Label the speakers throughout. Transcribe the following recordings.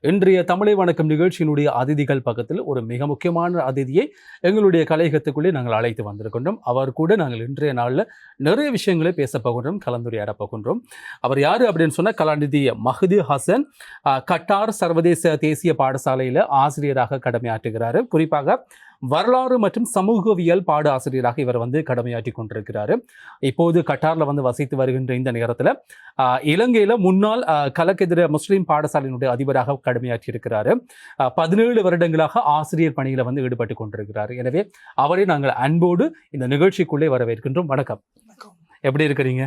Speaker 1: இன்றைய தமிழை வணக்கம் நிகழ்ச்சியினுடைய அதிதிகள் பக்கத்தில் ஒரு மிக முக்கியமான அதிதியை எங்களுடைய கலையகத்துக்குள்ளே நாங்கள் அழைத்து வந்திருக்கின்றோம். அவர் கூட நாங்கள் இன்றைய நாளில் நிறைய விஷயங்களை பேச போகின்றோம் கலந்துரையாட போகின்றோம். அவர் யார் அப்படின்னு சொன்னால் கலாநிதி மஹதி ஹசன். கட்டார் சர்வதேச தேசிய பாடசாலையில் ஆசிரியராக கடமையாற்றுகிறார். குறிப்பாக வரலாறு மற்றும் சமூகவியல் பாட ஆசிரியராக இவர் வந்து கடமையாற்றி கொண்டிருக்கிறார். இப்போது கட்டாரில் வந்து வசித்து வருகின்ற இந்த நேரத்தில் இலங்கையில் முன்னாள் கலக்கெதிர முஸ்லீம் பாடசாலையினுடைய அதிபராக கடமையாற்றி இருக்கிறாரு பதினேழு வருடங்களாக ஆசிரியர் பணியில் வந்து ஈடுபட்டு கொண்டிருக்கிறார். எனவே அவரை நாங்கள் அன்போடு இந்த நிகழ்ச்சிக்குள்ளே வரவேற்கின்றோம். வணக்கம். எப்படி இருக்கிறீங்க?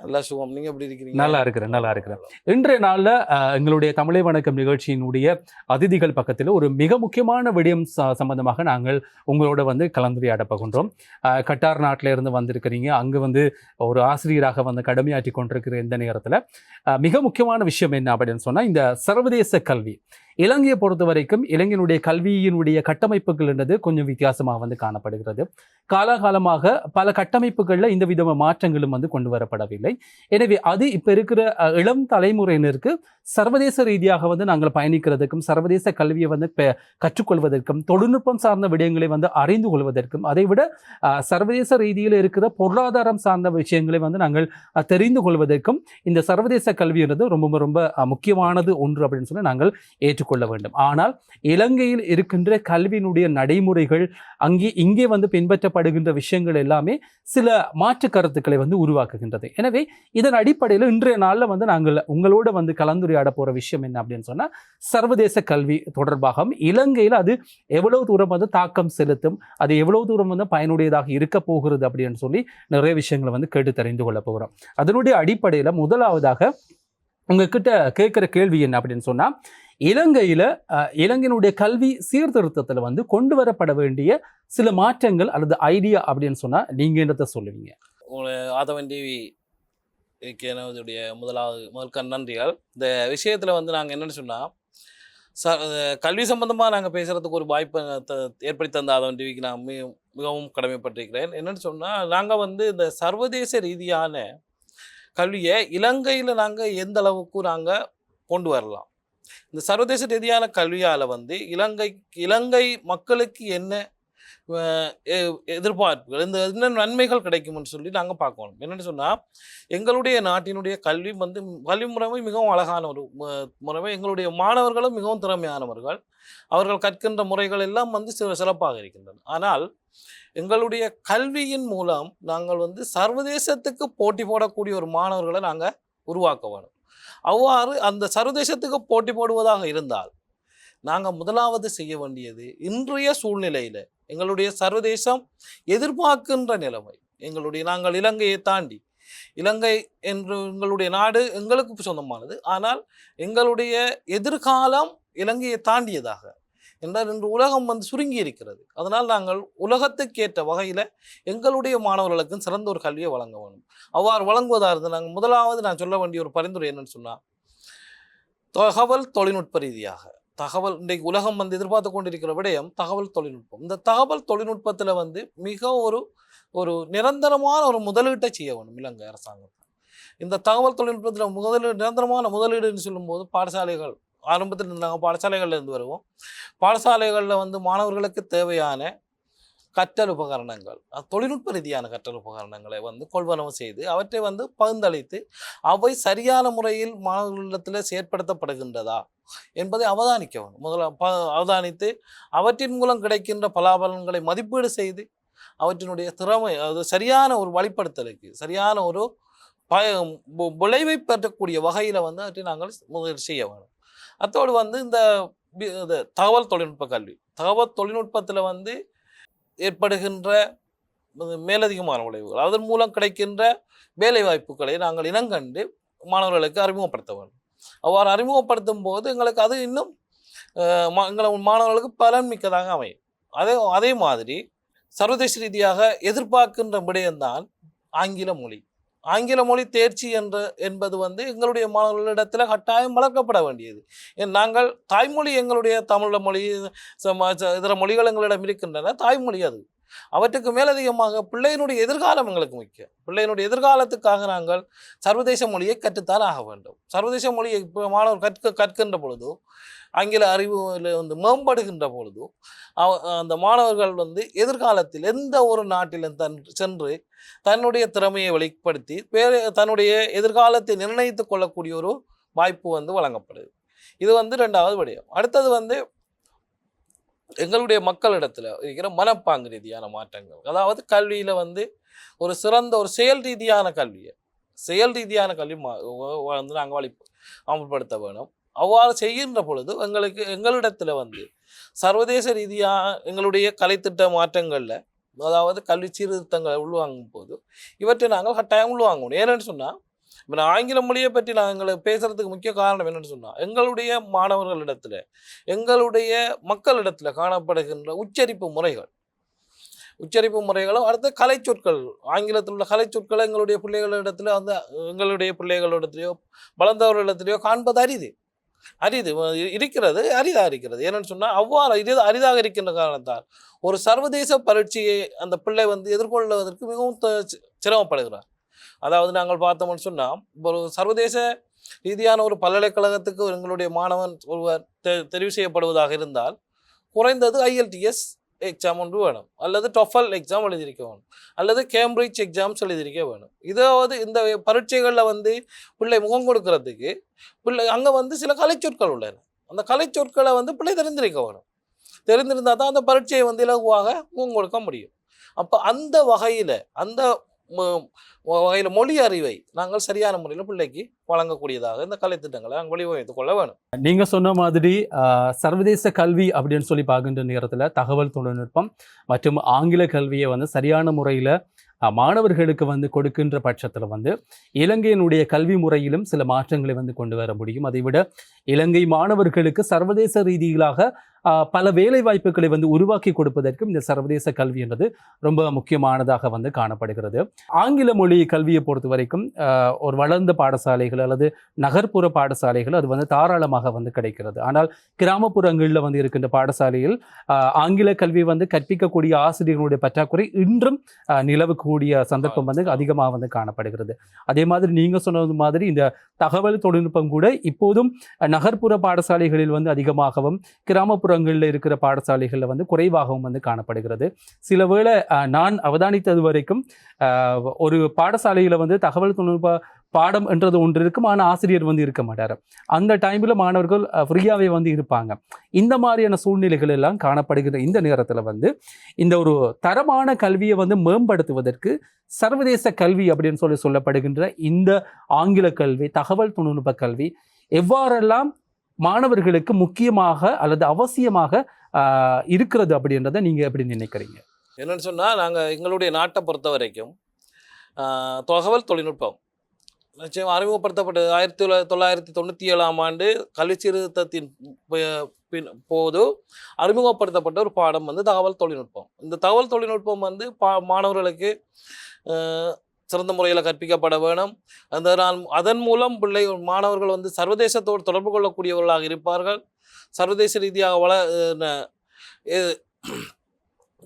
Speaker 2: நல்லா சுகம். நீங்க எப்படி இருக்கிறீங்க?
Speaker 1: நல்லா இருக்கிறேன் நல்லா இருக்கிறேன். இன்றைய நாளில் எங்களுடைய தமிழை வணக்கம் நிகழ்ச்சியினுடைய அதிதிகள் பக்கத்தில் ஒரு மிக முக்கியமான விடயம் ச- சம்பந்தமாக நாங்கள் உங்களோட வந்து கலந்துரையாட போகின்றோம் கட்டார் நாட்டில இருந்து வந்திருக்கிறீங்க. அங்கே வந்து ஒரு ஆசிரியராக வந்து கடமையாற்றி கொண்டிருக்கிற இந்த நேரத்தில் மிக முக்கியமான விஷயம் என்ன அப்படின்னு சொன்னால் இந்த சர்வதேச கல்வி. இலங்கையை பொறுத்த வரைக்கும் இலங்கையினுடைய கல்வியினுடைய கட்டமைப்புகள் என்றது கொஞ்சம் வித்தியாசமாக வந்து காணப்படுகிறது. காலாகாலமாக பல கட்டமைப்புகளில் இந்த விதமான மாற்றங்களும் வந்து கொண்டு வரப்படவில்லை. எனவே அது இப்போ இருக்கிற இளம் தலைமுறையினருக்கு சர்வதேச ரீதியாக வந்து நாங்கள் பயணிக்கிறதுக்கும் சர்வதேச கல்வியை வந்து கற்றுக்கொள்வதற்கும் தொழில்நுட்பம் சார்ந்த விடயங்களை வந்து அறிந்து கொள்வதற்கும் அதைவிட சர்வதேச ரீதியில் இருக்கிற பொருளாதாரம் சார்ந்த விஷயங்களை வந்து நாங்கள் தெரிந்து கொள்வதற்கும் இந்த சர்வதேச கல்வின்றது ரொம்ப ரொம்ப முக்கியமானது ஒன்று அப்படின்னு சொல்லி நாங்கள் ஏற்று ஏற்றுக்கொள்ள வேண்டும். ஆனால் இலங்கையில் இருக்கின்ற கல்வியினுடைய நடைமுறைகள் அங்கே இங்கே வந்து பின்பற்றப்படுகின்ற விஷயங்கள் எல்லாமே சில மாற்று கருத்துக்களை வந்து உருவாக்குகின்றது. எனவே இதன் அடிப்படையில் இன்றைய நாளில் வந்து நாங்கள் உங்களோட வந்து கலந்துரையாட போகிற விஷயம் என்ன அப்படின்னு சொன்னால் சர்வதேச கல்வி தொடர்பாகவும் இலங்கையில் அது எவ்வளவு தூரம் வந்து தாக்கம் செலுத்தும் அது எவ்வளவு தூரம் வந்து பயனுடையதாக இருக்க போகிறது அப்படின்னு சொல்லி நிறைய விஷயங்களை வந்து கேட்டு தெரிந்து கொள்ள போகிறோம் அதனுடைய அடிப்படையில் முதலாவதாக உங்ககிட்ட கேட்குற கேள்வி என்ன அப்படின்னு சொன்னால் இலங்கையில் இலங்கையினுடைய கல்வி சீர்திருத்தத்தில் வந்து கொண்டு வரப்பட வேண்டிய சில மாற்றங்கள் அல்லது ஐடியா அப்படின்னு சொன்னால் நீங்கள் என்னத்தை சொல்லுவீங்க?
Speaker 2: ஆதவன் டிவி எனதுடைய முதலாவது முதல் நன்றிகள். இந்த விஷயத்தில் வந்து நாங்கள் என்னென்னு சொன்னால் ச கல்வி சம்பந்தமாக நாங்கள் பேசுகிறதுக்கு ஒரு வாய்ப்பை த ஏற்படுத்தி தந்த ஆதவன் டிவிக்கு நான் மிக மிகவும் கடமைப்பட்டிருக்கிறேன். என்னென்னு சொன்னால் நாங்கள் வந்து இந்த சர்வதேச ரீதியான கல்வியை இலங்கையில் நாங்கள் எந்த அளவுக்கு நாங்கள் கொண்டு வரலாம்? இந்த சர்வதேச ரீதியான கல்வியால் வந்து இலங்கை இலங்கை மக்களுக்கு என்ன எ- எதிர்பார்ப்புகள் இந்த என்ன நன்மைகள் கிடைக்கும்னு சொல்லி நாங்கள் பார்க்கணும். என்னென்னு சொன்னால் எங்களுடைய நாட்டினுடைய கல்வி வந்து கல்வி முறைமை மிகவும் அழகான ஒரு முறைமை. எங்களுடைய மாணவர்களும் மிகவும் திறமையானவர்கள். அவர்கள் கற்கின்ற முறைகள் எல்லாம் வந்து சிறப்பாக இருக்கின்றன. ஆனால் எங்களுடைய கல்வியின் மூலம் நாங்கள் வந்து சர்வதேசத்துக்கு போட்டி போடக்கூடிய ஒரு மாணவர்களை நாங்கள் உருவாக்க வேணும். அவ்வாறு அந்த சர்வதேசத்துக்கு போட்டி போடுவதாக இருந்தால் நாங்கள் முதலாவது செய்ய வேண்டியது இன்றைய சூழ்நிலையில் எங்களுடைய சர்வதேசம் எதிர்பார்க்கின்ற நிலைமை. எங்களுடைய நாங்கள் இலங்கையை தாண்டி. இலங்கை என்று எங்களுடைய நாடு எங்களுக்கு சொந்தமானது. ஆனால் எங்களுடைய எதிர்காலம் இலங்கையை தாண்டியதாக. என்றால் இன்று உலகம் வந்து சுருங்கி இருக்கிறது அதனால் நாங்கள் உலகத்துக்கேற்ற வகையில் எங்களுடைய மாணவர்களுக்கும் சிறந்த ஒரு கல்வியை வழங்க வேண்டும். அவ்வாறு வழங்குவதாக இருந்து நாங்கள் முதலாவது நான் சொல்ல வேண்டிய ஒரு பரிந்துரை என்னன்னு சொன்னால் தகவல் தொழில்நுட்ப ரீதியாக. தகவல் இன்றைக்கு உலகம் வந்து எதிர்பார்த்து கொண்டிருக்கிற விடயம் தகவல் தொழில்நுட்பம். இந்த தகவல் தொழில்நுட்பத்தில் வந்து மிக ஒரு ஒரு நிரந்தரமான ஒரு முதலீட்டை செய்ய வேணும் இலங்கை அரசாங்கம். இந்த தகவல் தொழில்நுட்பத்தில் முதலீடு நிரந்தரமான முதலீடுன்னு சொல்லும்போது பாடசாலைகள் ஆரம்பத்தில் நாங்கள் பாடசாலைகளில் இருந்து வருவோம். பாடசாலைகளில் வந்து மாணவர்களுக்கு தேவையான கற்றல் உபகரணங்கள் தொழில்நுட்ப ரீதியான கற்றல் உபகரணங்களை வந்து கொள்வனவு செய்து அவற்றை வந்து பகிர்ந்தளித்து அவை சரியான முறையில் மாணவர்களிடத்தில் செயற்படுத்தப்படுகின்றதா என்பதை அவதானிக்க வேண்டும். முதல்ல ப அவதானித்து அவற்றின் மூலம் கிடைக்கின்ற பலாபலன்களை மதிப்பீடு செய்து அவற்றினுடைய திறமை அது சரியான ஒரு வழிப்படுத்தலுக்கு சரியான ஒரு ப விளைவை பெறக்கூடிய வகையில் வந்து அவற்றை நாங்கள் முதல் செய்ய வேண்டும். அத்தோடு வந்து இந்த தகவல் தொழில்நுட்ப கல்வி. தகவல் தொழில்நுட்பத்தில் வந்து ஏற்படுகின்ற மேலதிகமான விளைவுகள். அதன் மூலம் கிடைக்கின்ற வேலை வாய்ப்புகளை நாங்கள் இனங்கண்டு மாணவர்களுக்கு அறிமுகப்படுத்த வேண்டும். அவ்வாறு அறிமுகப்படுத்தும் போது எங்களுக்கு அது இன்னும் மா- எங்களை மாணவர்களுக்கு பலன் மிக்கதாக அமையும். அதே அதே மாதிரி சர்வதேச ரீதியாக எதிர்பார்க்கின்ற விடயம்தான் ஆங்கில மொழி. ஆங்கில மொழி தேர்ச்சி என்ற என்பது வந்து எங்களுடைய மாணவர்களிடத்தில் கட்டாயம் வளர்க்கப்பட வேண்டியது. ஏன் நாங்கள் தாய்மொழி எங்களுடைய தமிழ் மொழி ச- இதர மொழிகள் எங்களிடம் இருக்கின்றன தாய்மொழி அது. அவற்றுக்கு மேலதிகமாக பிள்ளையினுடைய எதிர்காலம் எங்களுக்கு முக்கியம். பிள்ளையினுடைய எதிர்காலத்துக்காக நாங்கள் சர்வதேச மொழியை கற்றுத்தான் ஆக வேண்டும். சர்வதேச மொழியை இப்போ மாணவர் கற்க கற்கின்ற பொழுதோ ஆங்கில அறிவில் வந்து மேம்படுகின்ற பொழுதோ அவ- அந்த மாணவர்கள் வந்து எதிர்காலத்தில் எந்த ஒரு நாட்டிலும் தன் சென்று தன்னுடைய திறமையை வெளிப்படுத்தி வேறு தன்னுடைய எதிர்காலத்தை நிர்ணயித்து கொள்ளக்கூடிய ஒரு வாய்ப்பு வந்து வழங்கப்படுது. இது வந்து ரெண்டாவது விடயம். அடுத்தது வந்து எங்களுடைய மக்களிடத்தில் இருக்கிற மனப்பாங்கு ரீதியான மாற்றங்கள். அதாவது கல்வியில் வந்து ஒரு சிறந்த ஒரு செயல் ரீதியான கல்வியை செயல் ரீதியான கல்வி வந்து நாங்கள் வழி அமல்படுத்த வேணும். அவ்வாறு செய்கின்ற பொழுது எங்களுக்கு எங்களிடத்தில் வந்து சர்வதேச ரீதியாக எங்களுடைய கலைத்திட்ட மாற்றங்களில் அதாவது கல்வி சீர்திருத்தங்களை உள்வாங்கும் போது இவற்றை நாங்கள் கட்டாயம் உள்வாங்கணும் ஏன்னு சொன்னால் இப்போ நான் ஆங்கில மொழியை பற்றி நாங்கள் பேசுகிறதுக்கு முக்கிய காரணம் என்னென்னு சொன்னால் எங்களுடைய மாணவர்களிடத்தில் எங்களுடைய மக்களிடத்தில் காணப்படுகின்ற உச்சரிப்பு முறைகள். உச்சரிப்பு முறைகளும் அடுத்து கலைச்சொற்கள் ஆங்கிலத்தில் உள்ள கலைச்சொற்களை எங்களுடைய பிள்ளைகளிடத்துல அந்த எங்களுடைய பிள்ளைகளிடத்துலையோ வளர்ந்தவர்களிடத்துலையோ காண்பது அரிது. அரிது இருக்கிறது அரிதாக இருக்கிறது. ஏன்னு சொன்னால் அவ்வாறு இது அரிதாக இருக்கின்ற காரணத்தால் ஒரு சர்வதேச பரீட்சையை அந்த பிள்ளை வந்து எதிர்கொள்வதற்கு மிகவும் சிரமப்படுகிறார். அதாவது நாங்கள் பார்த்தோம்னு சொன்னால் ஒரு சர்வதேச ரீதியான ஒரு பல்கலைக்கழகத்துக்கு எங்களுடைய மாணவன் ஒருவர் தெ- தெரிவு செய்யப்படுவதாக இருந்தால் குறைந்தது ஐஎல்டிஎஸ் எக்ஸாம் ஒன்று வேணும். அல்லது டொஃபல் எக்ஸாம் எழுதியிருக்க வேணும். அல்லது கேம்பிரிட்ஜ் எக்ஸாம்ஸ் எழுதியிருக்க வேணும். இதாவது இந்த பரீட்சைகளில் வந்து பிள்ளை முகம் கொடுக்கறதுக்கு பிள்ளை அங்கே வந்து சில கலைச்சொற்கள் உள்ளன. அந்த கலைச்சொற்களை வந்து பிள்ளை தெரிந்திருக்க வேணும். தெரிந்திருந்தால் தான் அந்த பரீட்சையை வந்து இலகுவாக முகம் கொடுக்க முடியும். அப்போ அந்த வகையில் அந்த வகையில் மொழி அறிவை நாங்கள் சரியான முறையில் பிள்ளைக்கு வழங்கக்கூடியதாக இந்த கலைத்திட்டங்களை நாங்கள் வடிவமைத்துக் கொள்ள வேணும்
Speaker 1: நீங்கள் சொன்ன மாதிரி சர்வதேச கல்வி அப்படின்னு சொல்லி பார்க்கின்ற நேரத்தில் தகவல் தொழில்நுட்பம் மற்றும் ஆங்கில கல்வியை வந்து சரியான முறையில் மாணவர்களுக்கு வந்து கொடுக்கின்ற பட்சத்தில் வந்து இலங்கையினுடைய கல்வி முறையிலும் சில மாற்றங்களை வந்து கொண்டு வர முடியும். அதை விட இலங்கை மாணவர்களுக்கு சர்வதேச ரீதியிலாக பல வேலை வாய்ப்புகளை வந்து உருவாக்கி கொடுப்பதற்கும் இந்த சர்வதேச கல்வி என்றது ரொம்ப முக்கியமானதாக வந்து காணப்படுகிறது. ஆங்கில மொழி கல்வியை பொறுத்த வரைக்கும் ஒரு வளர்ந்த பாடசாலைகள் அல்லது நகர்ப்புற பாடசாலைகள் அது வந்து தாராளமாக வந்து கிடைக்கிறது. ஆனால் கிராமப்புறங்களில் வந்து இருக்கின்ற பாடசாலையில் ஆங்கில கல்வி வந்து கற்பிக்கக்கூடிய ஆசிரியர்களுடைய பற்றாக்குறை இன்றும் நிலவக்கூடிய சந்தர்ப்பம் வந்து அதிகமாக வந்து காணப்படுகிறது. அதே மாதிரி நீங்க சொன்னது மாதிரி இந்த தகவல் தொழில்நுட்பம் கூட இப்போதும் நகர்ப்புற பாடசாலைகளில் வந்து அதிகமாகவும் நகர்ப்புறங்களில் இருக்கிற பாடசாலைகளில் வந்து குறைவாகவும் வந்து காணப்படுகிறது. சில வேளை நான் அவதானித்தது வரைக்கும் ஒரு பாடசாலையில் வந்து தகவல் தொழில்நுட்ப பாடம் என்றது ஒன்று இருக்கும். ஆனால் ஆசிரியர் வந்து இருக்க மாட்டார். அந்த டைமில் மாணவர்கள் ஃப்ரீயாகவே வந்து இருப்பாங்க. இந்த மாதிரியான சூழ்நிலைகள் எல்லாம் காணப்படுகிற இந்த நேரத்தில் வந்து இந்த ஒரு தரமான கல்வியை வந்து மேம்படுத்துவதற்கு சர்வதேச கல்வி அப்படின்னு சொல்லி சொல்லப்படுகின்ற இந்த ஆங்கில கல்வி தகவல் தொழில்நுட்ப கல்வி எவ்வாறெல்லாம் மாணவர்களுக்கு முக்கியமாக அல்லது அவசியமாக இருக்கிறது அப்படின்றத நீங்கள் எப்படி நினைக்கிறீங்க?
Speaker 2: என்னென்னு சொன்னால் நாங்கள் எங்களுடைய நாட்டை பொறுத்த வரைக்கும் தகவல் தொழில்நுட்பம். நிச்சயம் அறிமுகப்படுத்தப்பட்டது ஆயிரத்தி தொள்ளாயிரத்தி தொள்ளாயிரத்தி தொண்ணூற்றி ஏழாம் ஆண்டு கல்வி சீர்திருத்தத்தின் பின் போது அறிமுகப்படுத்தப்பட்ட ஒரு பாடம் வந்து தகவல் தொழில்நுட்பம். இந்த தகவல் தொழில்நுட்பம் வந்து பா மாணவர்களுக்கு சிறந்த முறையில் கற்பிக்கப்பட வேணும். அந்த அதன் மூலம் பிள்ளை மாணவர்கள் வந்து சர்வதேசத்தோடு தொடர்பு கொள்ளக்கூடியவர்களாக இருப்பார்கள். சர்வதேச ரீதியாக வள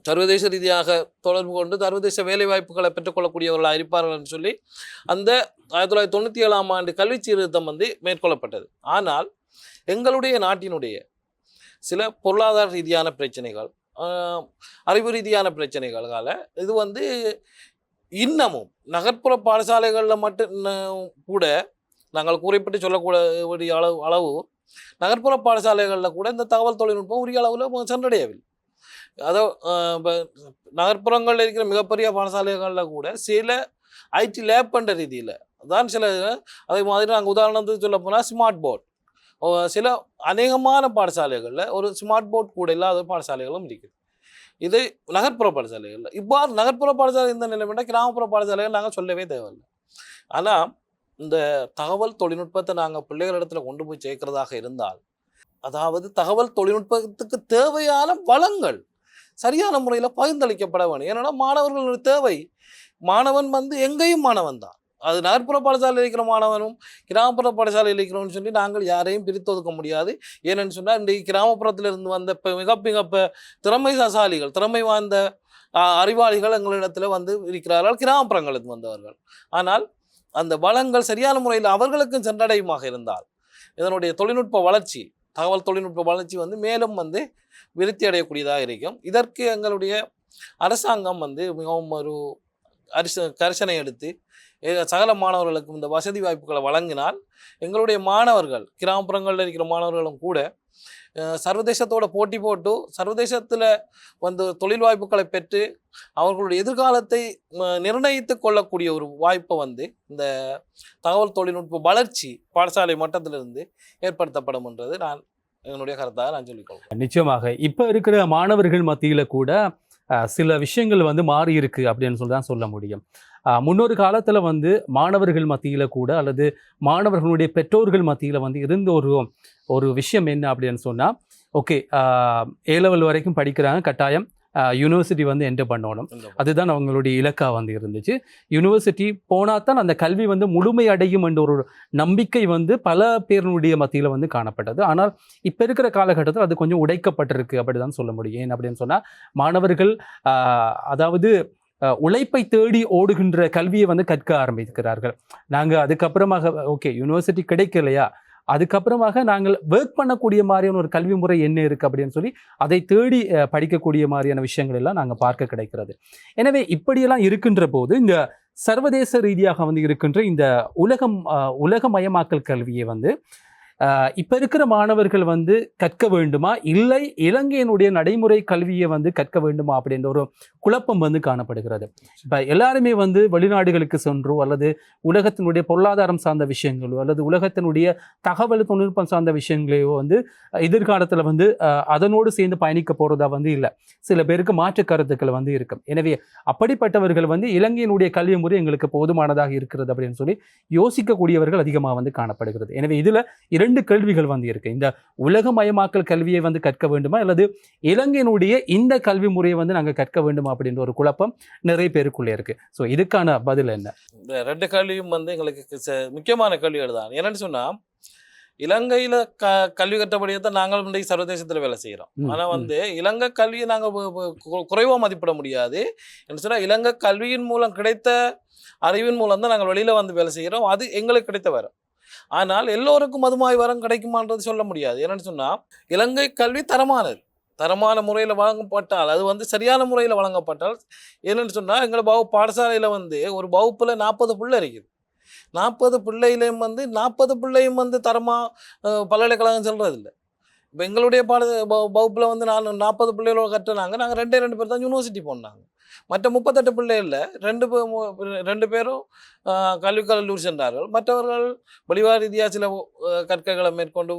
Speaker 2: சர்வதேச ரீதியாக தொடர்பு கொண்டு சர்வதேச வேலைவாய்ப்புகளை பெற்றுக்கொள்ளக்கூடியவர்களாக இருப்பார்கள் என்று சொல்லி அந்த ஆயிரத்தி தொள்ளாயிரத்தி தொண்ணூற்றி ஏழாம் ஆண்டு கல்வி சீர்திருத்தம் வந்து மேற்கொள்ளப்பட்டது. ஆனால் எங்களுடைய நாட்டினுடைய சில பொருளாதார ரீதியான பிரச்சனைகள் அறிவு ரீதியான பிரச்சனைகளால் இது வந்து இன்னமும் நகர்ப்புற பாடசாலைகளில் மட்டும் கூட நாங்கள் குறிப்பிட்டு சொல்லக்கூடிய அளவு அளவு நகர்ப்புற பாடசாலைகளில் கூட இந்த தகவல் தொழில்நுட்பம் உரிய அளவில் சென்றடையவில்லை. அதோ இப்போ நகர்ப்புறங்களில் இருக்கிற மிகப்பெரிய பாடசாலைகளில் கூட சில ஐடி லேப் பண்ணுற ரீதியில் தான் சில அதே மாதிரி நாங்கள் உதாரணத்துக்கு சொல்ல போனால் ஸ்மார்ட் போர்ட். சில அநேகமான பாடசாலைகளில் ஒரு ஸ்மார்ட் போர்ட் கூட இல்லாத பாடசாலைகளும் இருக்குது இது நகர்ப்புற பாடசாலைகளில். இவ்வாறு நகர்ப்புற பாடசாலை இந்த நிலைமைனா கிராமப்புற பாடசாலைகள் நாங்கள் சொல்லவே தேவையில்லை. ஆனால் இந்த தகவல் தொழில்நுட்பத்தை நாங்கள் பிள்ளைகளிடத்துல கொண்டு போய் சேர்க்கிறதாக இருந்தால் அதாவது தகவல் தொழில்நுட்பத்துக்கு தேவையான வளங்கள் சரியான முறையில் பகிர்ந்தளிக்கப்பட வேணும் ஏன்னா மாணவர்களுடைய தேவை. மாணவன் வந்து எங்கேயும் மாணவன் தான் அது நகர்ப்புற பாடசாலையில் இருக்கிற மாணவனும் கிராமப்புற பாடசாலையில் இருக்கிறோம்னு சொல்லி நாங்கள் யாரையும் பிரித்து ஒதுக்க முடியாது. ஏன்னு சொன்னால் இன்றைக்கு கிராமப்புறத்தில் இருந்து வந்த இப்போ மிக மிக திறமை திறமைசாலிகள் திறமை வாய்ந்த அறிவாளிகள் எங்களிடத்தில் வந்து இருக்கிறார்கள். கிராமப்புறங்களுக்கு வந்தவர்கள். ஆனால் அந்த வளங்கள் சரியான முறையில் அவர்களுக்கும் சென்றடையுமாக இருந்தால் இதனுடைய தொழில்நுட்ப வளர்ச்சி தகவல் தொழில்நுட்ப வளர்ச்சி வந்து மேலும் வந்து விருத்தி அடையக்கூடியதாக இருக்கும். இதற்கு எங்களுடைய அரசாங்கம் வந்து மிகவும் ஒரு அரிச கரிசனை எடுத்து சகல மாணவர்களுக்கும் இந்த வசதி வாய்ப்புகளை வழங்கினால் எங்களுடைய மாணவர்கள் கிராமப்புறங்களில் இருக்கிற மாணவர்களும் கூட சர்வதேசத்தோட போட்டி போட்டு சர்வதேசத்தில் வந்து தொழில் வாய்ப்புகளை பெற்று அவர்களுடைய எதிர்காலத்தை நிர்ணயித்து கொள்ளக்கூடிய ஒரு வாய்ப்பை வந்து இந்த தகவல் தொழில்நுட்ப வளர்ச்சி பாடசாலை மட்டத்திலிருந்து ஏற்படுத்தப்படும் என்றது நான் என்னுடைய கருத்தாக நான் சொல்லிக்கொள்வேன்
Speaker 1: நிச்சயமாக. இப்போ இருக்கிற மாணவர்கள் மத்தியில் கூட சில விஷயங்கள் வந்து மாறி இருக்கு அப்படின்னு சொல்லி தான் சொல்ல முடியும். முன்னொரு காலத்தில் வந்து மாணவர்கள் மத்தியில் கூட அல்லது மாணவர்களுடைய பெற்றோர்கள் மத்தியில் வந்து இருந்த ஒரு ஒரு விஷயம் என்ன அப்படின்னு சொன்னால் ஓகே ஏ லெவல் வரைக்கும் படிக்கிறாங்க கட்டாயம். யூனிவர்சிட்டி வந்து என்டர் பண்ணணும். அதுதான் அவங்களுடைய இலக்கா வந்து இருந்துச்சு. யூனிவர்சிட்டி போனால் தான் அந்த கல்வி வந்து முழுமை அடையும் என்ற ஒரு நம்பிக்கை வந்து பல பேருடைய மத்தியில் வந்து காணப்பட்டது. ஆனால் இப்போ இருக்கிற காலகட்டத்தில் அது கொஞ்சம் உடைக்கப்பட்டிருக்கு அப்படி தான் சொல்ல முடியும். ஏன் அப்படின்னு சொன்னால் மாணவர்கள் அதாவது உழைப்பை தேடி ஓடுகின்ற கல்வியை வந்து கற்க ஆரம்பிக்கிறார்கள். நாங்கள் அதுக்கப்புறமாக ஓகே யூனிவர்சிட்டி கிடைக்கலையா? அதுக்கப்புறமாக நாங்கள் ஒர்க் பண்ணக்கூடிய மாதிரியான ஒரு கல்வி முறை என்ன இருக்குது அப்படின்னு சொல்லி அதை தேடி படிக்கக்கூடிய மாதிரியான விஷயங்கள் எல்லாம் நாங்கள் பார்க்க கிடைக்கிறது. எனவே இப்படியெல்லாம் இருக்கின்ற போது இந்த சர்வதேச ரீதியாக வந்து இருக்கின்ற இந்த உலகம் உலகமயமாக்கல் கல்வியை வந்து இப்போ இருக்கிற மாணவர்கள் வந்து கற்க வேண்டுமா? இல்லை இலங்கையினுடைய நடைமுறை கல்வியை வந்து கற்க வேண்டுமா? அப்படின்ற ஒரு குழப்பம் வந்து காணப்படுகிறது. இப்போ எல்லாருமே வந்து வெளிநாடுகளுக்கு சென்றோ அல்லது உலகத்தினுடைய பொருளாதாரம் சார்ந்த விஷயங்களோ அல்லது உலகத்தினுடைய தகவல் தொழில்நுட்பம் சார்ந்த விஷயங்களையோ வந்து எதிர்காலத்தில் எதிர்காலத்துல வந்து அதனோடு சேர்ந்து பயணிக்க போறதா வந்து இல்லை. சில பேருக்கு மாற்று கருத்துக்கள் வந்து இருக்கும். எனவே அப்படிப்பட்டவர்கள் வந்து இலங்கையினுடைய கல்வி முறை எங்களுக்கு போதுமானதாக இருக்கிறது அப்படின்னு சொல்லி யோசிக்கக்கூடியவர்கள் அதிகமாக வந்து காணப்படுகிறது. எனவே இதில் இரண்டு கேள்விகள் வந்து இருக்கு. இந்த உலகமயமாக்கல் கல்வியை வந்து கற்க வேண்டுமா? அல்லது இலங்கையினுடைய இந்த கல்வி முறையை வந்து நாங்க கற்க வேண்டுமா? அப்படின்ற ஒரு குழப்பம் நிறைய பேருக்குள்ளே இருக்கு. ஸோ இதுக்கான பதில் என்ன?
Speaker 2: இந்த ரெண்டு கேள்வியும் வந்து எங்களுக்கு முக்கியமான கேள்விகள் தான். என்னன்னு சொன்னா இலங்கையில க கல்வி கற்றபடியே தான் நாங்கள் இன்றைக்கு சர்வதேசத்துல வேலை செய்கிறோம்
Speaker 1: ம்,
Speaker 2: ஆனா
Speaker 1: ம்.
Speaker 2: வந்து இலங்கை கல்வியை நாங்கள் குறைவா மதிப்பிட முடியாது. என்ன சொன்னா இலங்கை கல்வியின் மூலம் கிடைத்த அறிவின் மூலம் தான் நாங்கள் வெளியில வந்து வேலை செய்கிறோம் அது எங்களுக்கு கிடைத்த வரம். ஆனால் எல்லோருக்கும் மதுமாய் வரம் கிடைக்குமான்றது சொல்ல முடியாது. என்னன்னு சொன்னால் இலங்கை கல்வி தரமானது. தரமான முறையில் வழங்கப்பட்டால் அது வந்து சரியான முறையில் வழங்கப்பட்டால் என்னென்னு சொன்னால் எங்களை பவு பாடசாலையில் வந்து ஒரு வகுப்பில் நாற்பது பிள்ளை இருக்குது. நாற்பது பிள்ளையிலையும் வந்து நாற்பது பிள்ளையும் வந்து தரமாக பல்கலைக்கழகம் சொல்கிறதில்ல இப்போ எங்களுடைய பாட வகுப்பில் வந்து நான் நாற்பது பிள்ளைகளோட கட்டுனாங்க. நாங்கள் ரெண்டே ரெண்டு பேர் தான் யூனிவர்சிட்டி போனாங்க. மற்ற முப்பத்தெட்டு பிள்ளைகளில் ரெண்டு ரெண்டு பேரும் கல்விக்கல்லூர் கல்வி சென்றார்கள். மற்றவர்கள் வெளிவார் ரீதியாக சில கற்கைகளை மேற்கொண்டு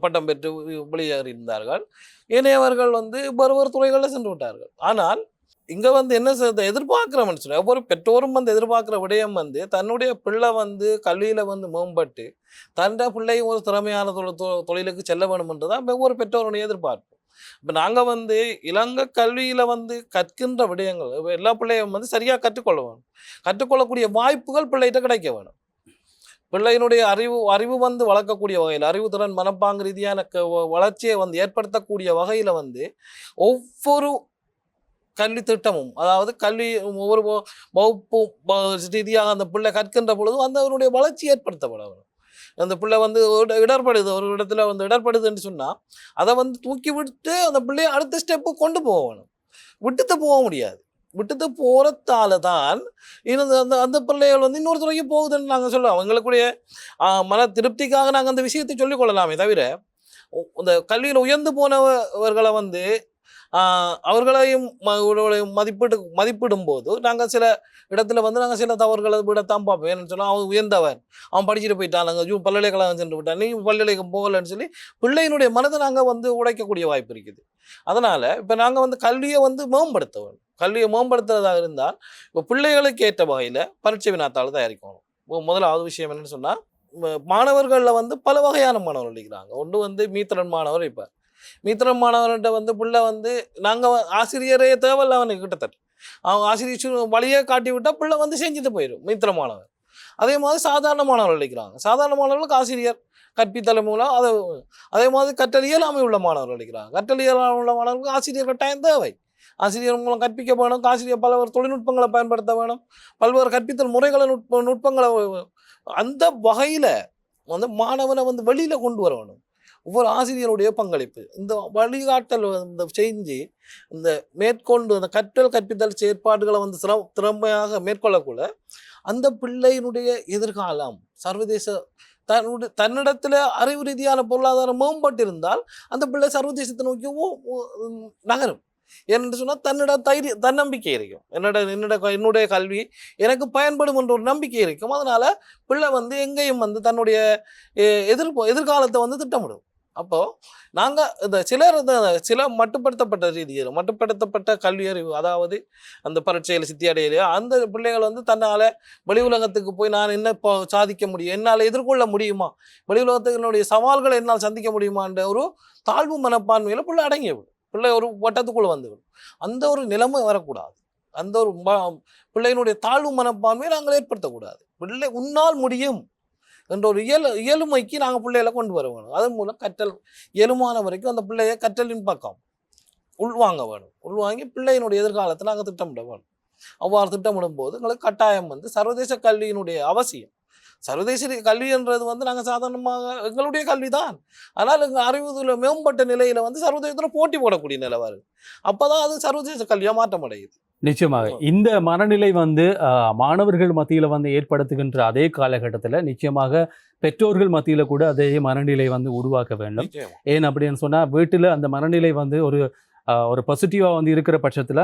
Speaker 2: பட்டம் பெற்று வெளியேறியிருந்தார்கள் இணையவர்கள் வந்து வேறு துறைகளில் சென்று விட்டார்கள். ஆனால் இங்கே வந்து என்ன செய்ய எதிர்பார்க்குறோம்னு சொல்லி ஒவ்வொரு பெற்றோரும் வந்து எதிர்பார்க்குற விடயம் வந்து தன்னுடைய பிள்ளை வந்து கல்வியில் வந்து மேம்பட்டு தன்னுடைய பிள்ளையும் ஒரு திறமையான தொழில் தொ- தொழிலுக்கு செல்ல வேணுமென்றதான் ஒவ்வொரு பெற்றோருடைய எதிர்பார்ப்பு. இப்போ நாங்கள் வந்து இளங்க கல்வியில் வந்து கற்கின்ற விடயங்கள் எல்லா பிள்ளையும் வந்து சரியாக கற்றுக்கொள்ள வேணும். கற்றுக்கொள்ளக்கூடிய வாய்ப்புகள் பிள்ளைகிட்ட கிடைக்க வேணும். பிள்ளையினுடைய அறிவு அறிவு வந்து வளர்க்கக்கூடிய வகையில் அறிவுத்திறன் மனப்பாங்கு ரீதியான வளர்ச்சியை வந்து ஏற்படுத்தக்கூடிய வகையில் வந்து ஒவ்வொரு கல்வி திட்டமும் அதாவது கல்வி ஒவ்வொரு வகுப்பு ரீதியாக அந்த பிள்ளை கற்கின்ற பொழுதும் அந்த அவருடைய வளர்ச்சி ஏற்படுத்தப்பட வேணும் அந்த பிள்ளை வந்து இடர்படுது. ஒரு இடத்துல வந்து இடர்படுதுன்னு சொன்னால் அதை வந்து தூக்கி விட்டு அந்த பிள்ளையை அடுத்த ஸ்டெப்பு கொண்டு போகணும் வேணும். போக முடியாது. விட்டுட்டு போகிறத்தால தான் இந்த அந்த அந்த பிள்ளைகள் வந்து இன்னொரு துறைக்கு போகுதுன்னு நாங்கள் சொல்லுவோம் எங்களுக்குடைய மன திருப்திக்காக நாங்கள் அந்த விஷயத்தை சொல்லிக் கொள்ளலாமே தவிர இந்த கல்வியில் உயர்ந்து போனவர்களை வந்து அவர்களையும் ம- மதிப்பிடு மதிப்பிடும் போது நாங்கள் சில இடத்துல வந்து நாங்கள் சில தவறுகளை விடத்தான் பார்ப்போம். ஏன்னு சொன்னால் அவன் உயர்ந்தவன். அவன் படிச்சுட்டு போயிட்டான். நாங்கள் ஜூ பல்கலைக்கழகம் சென்று விட்டான். நீ பல்கலைக்கழகம் போகலன்னு சொல்லி பிள்ளையினுடைய மனதை நாங்கள் வந்து உடைக்கக்கூடிய வாய்ப்பு இருக்குது. அதனால் இப்போ நாங்கள் வந்து கல்வியை வந்து மேம்படுத்த கல்வியை மேம்படுத்துறதாக இருந்தால் இப்போ பிள்ளைகளுக்கு ஏற்ற வகையில் பரீட்சை வினாத்தாள் தயாரிக்கணும். இப்போ முதலாவது விஷயம் என்னன்னு சொன்னால் மாணவர்களில் வந்து பல வகையான மாணவர்கள் இருக்கிறாங்க. ஒன்று வந்து மீத்திரன் மாணவர் இருப்பார். மீத்திரன் மாணவர்கிட்ட வந்து பிள்ளை வந்து நாங்கள் ஆசிரியரே தேவையில்ல அவனுக்கு கிட்டத்தட்ட. அவங்க ஆசிரியர் சு- வழியே காட்டி விட்டால் பிள்ளை வந்து செஞ்சுட்டு போயிடும் மித்திர மாணவர் அதே மாதிரி சாதாரண மாணவர்கள் அளிக்கிறாங்க சாதாரண மாணவர்களுக்கு ஆசிரியர் கற்பித்தலை மூலம் அதை அதே மாதிரி கற்றலியல் இயலாமை உள்ள மாணவர்கள் அளிக்கிறாங்க கற்றல் உள்ள மாணவர்களுக்கு ஆசிரியர் கட்டாயம் தேவை. ஆசிரியர் மூலம் கற்பிக்க வேணும் ஆசிரியர் பல்வேறு தொழில்நுட்பங்களை பயன்படுத்த வேணும் பல்வேறு கற்பித்தல் முறைகளை நுட்ப நுட்பங்களை அந்த வகையில் வந்து மாணவனை வந்து வெளியில் கொண்டு வர வேணும். ஒவ்வொரு ஆசிரியருடைய பங்களிப்பு. இந்த வழிகாட்டல் இந்த செஞ்சு இந்த மேற்கொண்டு அந்த கற்றல் கற்பித்தல் செயற்பாடுகளை வந்து சிற திறமையாக மேற்கொள்ளக்குள்ள அந்த பிள்ளையினுடைய எதிர்காலம் சர்வதேச தன்னுடைய தன்னிடத்தில் அறிவு ரீதியான பொருளாதாரம் மேம்பட்டிருந்தால் அந்த பிள்ளை சர்வதேசத்தை நோக்கி ஓ- நகரும். என்று சொன்னால் தன்னிட தைரிய தன்னம்பிக்கை இருக்கும். என்னோட என்னோட என்னுடைய கல்வி எனக்கு பயன்படும் என்ற ஒரு நம்பிக்கை இருக்கும். அதனால் பிள்ளை வந்து எங்கேயும் வந்து தன்னுடைய எதிர்ப்பு எதிர்காலத்தை வந்து திட்டமிடும். அப்போது நாங்கள் இந்த சிலர் இந்த சில மட்டுப்படுத்தப்பட்ட ரீதியில் மட்டுப்படுத்தப்பட்ட கல்வி அறிவு அதாவது அந்த பரட்சையில் சித்தியடையிலையோ அந்த பிள்ளைகள் வந்து தன்னால் வெளி உலகத்துக்கு போய் நான் என்ன இப்போ சாதிக்க முடியும் என்னால் எதிர்கொள்ள முடியுமா வெளி உலகத்தினுடைய சவால்களை என்னால் சந்திக்க முடியுமான்ற ஒரு தாழ்வு மனப்பான்மையில் பிள்ளை அடங்கிவிடும் பிள்ளை ஒரு வட்டத்துக்குள்ளே வந்துவிடும் அந்த ஒரு நிலைமை வரக்கூடாது. அந்த ஒரு பிள்ளையினுடைய தாழ்வு மனப்பான்மையை நாங்கள் ஏற்படுத்தக்கூடாது. பிள்ளை உன்னால் முடியும். என்ற ஒரு இயல் இயலுமைக்கு நாங்கள் பிள்ளைகளை கொண்டு வர வேணும். அதன் மூலம் கற்றல் இயலுமான வரைக்கும் அந்த பிள்ளையை கற்றலின் பக்கம் உள்வாங்க வேணும். உள்வாங்கி பிள்ளையினுடைய எதிர்காலத்தை நாங்கள் திட்டமிட வேணும். அவ்வாறு திட்டமிடும் போது எங்களுக்கு கட்டாயம் வந்து சர்வதேச கல்வியினுடைய அவசியம். சர்வதேச கல்வின்றது வந்து நாங்கள் சாதாரணமாக எங்களுடைய கல்வி தான் ஆனால் எங்கள் அறிவுல மேம்பட்ட நிலையில் வந்து சர்வதேசத்தில் போட்டி போடக்கூடிய நிலை வருது. அப்போ தான் அது சர்வதேச கல்வியாக மாற்றம் அடையுது
Speaker 1: நிச்சயமாக இந்த மனநிலை வந்து மாணவர்கள் மத்தியில் வந்து ஏற்படுத்துகின்ற அதே காலகட்டத்தில் நிச்சயமாக பெற்றோர்கள் மத்தியில் கூட அதே மனநிலை வந்து உருவாக்க வேண்டும். ஏன் அப்படின்னு சொன்னால் வீட்டில் அந்த மனநிலை வந்து ஒரு ஆஹ், ஒரு பாசிட்டிவாக வந்து இருக்கிற பட்சத்தில்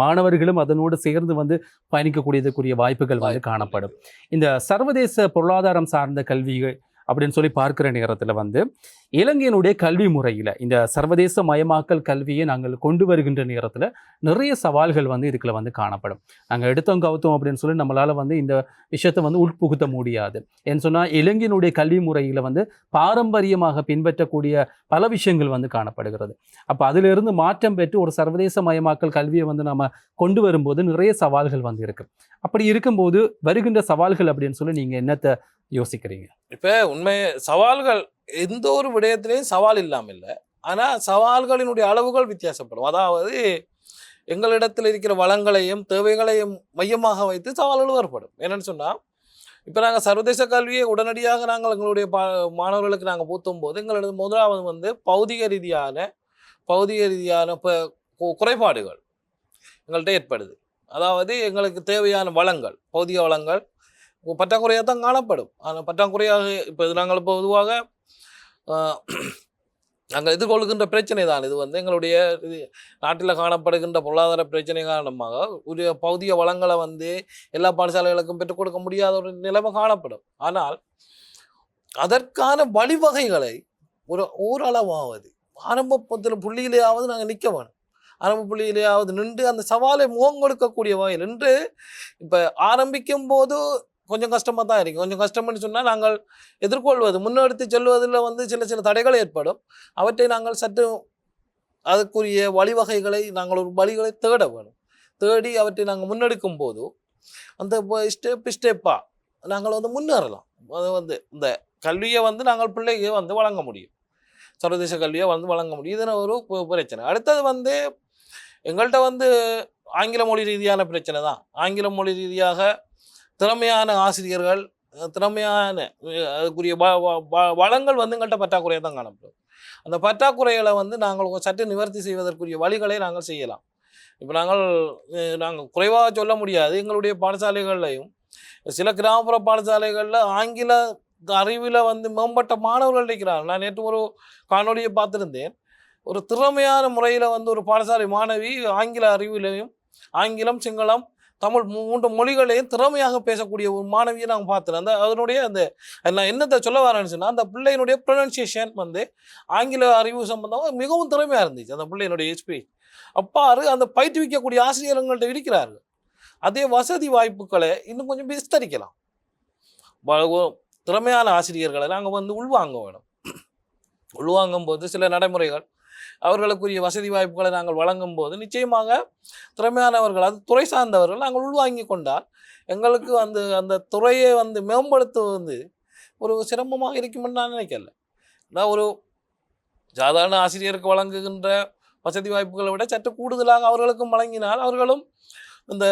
Speaker 1: மாணவர்களும் அதனோடு சேர்ந்து வந்து பயணிக்கக்கூடியதுக்குரிய வாய்ப்புகள் வந்து. காணப்படும் இந்த சர்வதேச பொருளாதாரம் சார்ந்த கல்விகள் அப்படின்னு சொல்லி பார்க்கிற நேரத்தில் வந்து இலங்கையினுடைய கல்வி முறையில் இந்த சர்வதேச மயமாக்கல் கல்வியை நாங்கள் கொண்டு வருகின்ற நேரத்தில் நிறைய சவால்கள் வந்து இதுக்குள்ள வந்து காணப்படும். நாங்கள் எடுத்தோம் கவுத்தோம் அப்படின்னு சொல்லி நம்மளால் வந்து இந்த விஷயத்தை வந்து உட்புகுத்த முடியாது. ஏன்னு சொன்னால் இலங்கையினுடைய கல்வி முறையில் வந்து பாரம்பரியமாக பின்பற்றக்கூடிய பல விஷயங்கள் வந்து காணப்படுகிறது. அப்போ அதிலிருந்து மாற்றம் பெற்று ஒரு சர்வதேச மயமாக்கல் கல்வியை வந்து நம்ம கொண்டு வரும்போது நிறைய சவால்கள் வந்து இருக்கு. அப்படி இருக்கும்போது வருகின்ற சவால்கள் அப்படின்னு சொல்லி நீங்கள் என்னத்தை யோசிக்கிறீங்க?
Speaker 2: இப்போ உண்மை சவால்கள் எந்த ஒரு விடயத்திலையும் சவால் இல்லாமல் இல்லை ஆனால் சவால்களினுடைய அளவுகள் வித்தியாசப்படும். அதாவது எங்களிடத்தில் இருக்கிற வளங்களையும் தேவைகளையும் மையமாக வைத்து சவால்கள் ஏற்படும் என்னென்னு சொன்னால் இப்போ நாங்கள் சர்வதேச கல்வியை உடனடியாக நாங்கள் எங்களுடைய பா மாணவர்களுக்கு நாங்கள் பூத்தும் போது எங்களது முதலாவது வந்து பௌதிக ரீதியான பௌதிக ரீதியான இப்போ குறைபாடுகள் எங்கள்கிட்ட ஏற்படுது. அதாவது எங்களுக்கு தேவையான வளங்கள் பௌதிக வளங்கள் பற்றாக்குறையாக தான் காணப்படும். ஆனால் பற்றாக்குறையாக இப்போ இது நாங்கள் இப்போ பொதுவாக நாங்கள் எதிர்கொள்கின்ற பிரச்சனை தான் இது வந்து எங்களுடைய இது நாட்டில் காணப்படுகின்ற பொருளாதார பிரச்சனை காரணமாக உரிய பௌதிக வளங்களை வந்து எல்லா பாடசாலைகளுக்கும் பெற்றுக் கொடுக்க முடியாத ஒரு நிலைமை காணப்படும். ஆனால் அதற்கான வழிவகைகளை ஒரு ஓரளவாவது ஆரம்பத்தில் புள்ளியிலேயாவது நாங்கள் நிற்க வேணும். ஆரம்ப புள்ளியிலேயாவது நின்று அந்த சவாலை முகம் கொடுக்கக்கூடிய வகையில் நின்று இப்போ ஆரம்பிக்கும் போது கொஞ்சம் கஷ்டமாக தான் இருக்கும் கொஞ்சம் கஷ்டம்னு சொன்னால் நாங்கள் எதிர்கொள்வது முன்னெடுத்து செல்வதில் வந்து சில சில தடைகள் ஏற்படும். அவற்றை நாங்கள் சற்று அதுக்குரிய வழிவகைகளை நாங்கள் ஒரு வழிகளை தேட வேணும். தேடி அவற்றை நாங்கள் முன்னெடுக்கும் போது அந்த ஸ்டெப் ஸ்டெப்பாக நாங்கள் வந்து முன்னேறலாம். அது வந்து இந்த கல்வியை வந்து நாங்கள் பிள்ளைக்கு வந்து வழங்க முடியும். சர்வதேச கல்வியை வந்து வழங்க முடியும். இதுன ஒரு பிரச்சனை. அடுத்தது வந்து எங்கள்கிட்ட வந்து ஆங்கில மொழி ரீதியான பிரச்சனை தான். ஆங்கில மொழி ரீதியாக திறமையான ஆசிரியர்கள் திறமையான அதுக்குரிய வளங்கள் வந்து எங்கள்கிட்ட பற்றாக்குறையாக தான் காணப்படும் அந்த பற்றாக்குறைகளை வந்து நாங்கள் சற்று நிவர்த்தி செய்வதற்குரிய வழிகளை நாங்கள் செய்யலாம். இப்போ நாங்கள் நாங்கள் குறைவாக சொல்ல முடியாது. எங்களுடைய பாடசாலைகள்லையும் சில கிராமப்புற பாடசாலைகளில் ஆங்கில அறிவில் வந்து மேம்பட்ட மாணவர்கள் இருக்கிறார் நான் நேற்று ஒரு காணொளியை பார்த்துருந்தேன். ஒரு திறமையான முறையில் வந்து ஒரு பாடசாலை மாணவி ஆங்கில அறிவிலையும் ஆங்கிலம் சிங்களம் தமிழ் மூன்று மொழிகளையும் திறமையாக பேசக்கூடிய ஒரு மாணவியை நாங்கள் பார்த்தேன் அந்த அதனுடைய அந்த நான் என்னத்தை சொல்ல வரேன்னு சொன்னால் அந்த பிள்ளையினுடைய ப்ரொனன்சியேஷன் வந்து ஆங்கில அறிவு சம்பந்தமாக மிகவும் திறமையாக இருந்துச்சு அந்த பிள்ளையினுடைய ஸ்பீச் அப்பாறு அந்த பயிற்றுவிக்கக்கூடிய ஆசிரியர்கள்ட்ட இருக்கிறார்கள். அதே வசதி வாய்ப்புகளை இன்னும் கொஞ்சம் விஸ்தரிக்கலாம். திறமையான ஆசிரியர்களை நாங்கள் வந்து உள்வாங்க வேணும். உள்வாங்கும் போது சில நடைமுறைகள் அவர்களுக்குரிய வசதி வாய்ப்புகளை நாங்கள் வழங்கும் போது நிச்சயமாக திறமையானவர்கள் அது துறை சார்ந்தவர்கள் நாங்கள் உள்வாங்கி கொண்டால் எங்களுக்கு அந்த அந்த துறையை வந்து மேம்படுத்துவது வந்து ஒரு சிரமமாக இருக்குமென்னு நான் நினைக்கல. நான் ஒரு சாதாரண ஆசிரியருக்கு வழங்குகின்ற வசதி வாய்ப்புகளை விட சற்று கூடுதலாக அவர்களுக்கும் வழங்கினால் அவர்களும் இந்த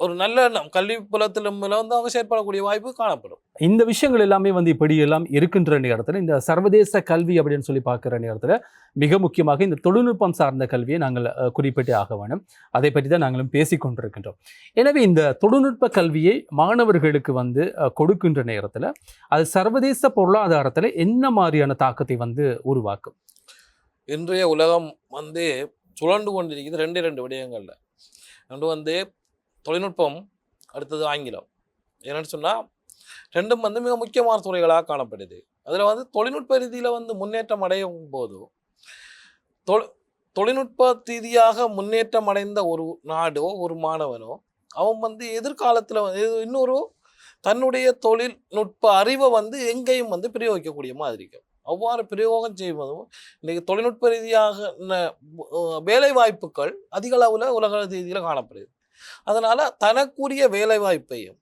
Speaker 2: ஒரு நல்ல கல்வி புலத்திலும் வந்து அவங்க செயற்படக்கூடிய வாய்ப்பு காணப்படும்.
Speaker 1: இந்த விஷயங்கள் எல்லாமே வந்து இப்படி எல்லாம் இருக்கின்ற நேரத்தில் இந்த சர்வதேச கல்வி அப்படின்னு சொல்லி பார்க்குற நேரத்தில் மிக முக்கியமாக இந்த தொழில்நுட்பம் சார்ந்த கல்வியை நாங்கள் குறிப்பிட்டு குறிப்பிட்டே ஆக வேணும் அதை பற்றி தான் நாங்களும் பேசிக்கொண்டிருக்கின்றோம் எனவே இந்த தொழில்நுட்ப கல்வியை மாணவர்களுக்கு வந்து கொடுக்கின்ற நேரத்தில் அது சர்வதேச பொருளாதாரத்தில் என்ன மாதிரியான தாக்கத்தை வந்து உருவாக்கும்?
Speaker 2: இன்றைய உலகம் வந்து சுழண்டு கொண்டிருக்கிறது ரெண்டு ரெண்டு விடயங்களில். ஒன்று வந்து தொழில்நுட்பம் அடுத்தது ஆங்கிலம். என்னென்னு சொன்னால் ரெண்டும் வந்து மிக முக்கியமான துறைகளாக காணப்படுது. அதில் வந்து தொழில்நுட்ப ரீதியில் வந்து முன்னேற்றம் அடையும் போது தொ தொழில்நுட்ப ரீதியாக முன்னேற்றம் அடைந்த ஒரு நாடோ ஒரு மாணவனோ அவன் வந்து எதிர்காலத்தில் வந்து இன்னொரு தன்னுடைய தொழில்நுட்ப அறிவை வந்து எங்கேயும் வந்து பிரயோகிக்கக்கூடிய மாதிரி இருக்கும் அவ்வாறு பிரயோகம் செய்வதும் இன்றைக்கு தொழில்நுட்ப ரீதியாக ந- வேலை வாய்ப்புகள் அதிக அளவில் உலக ரீதியில் காணப்படுது. அதனால் தனக்குரிய வேலை வாய்ப்பையும்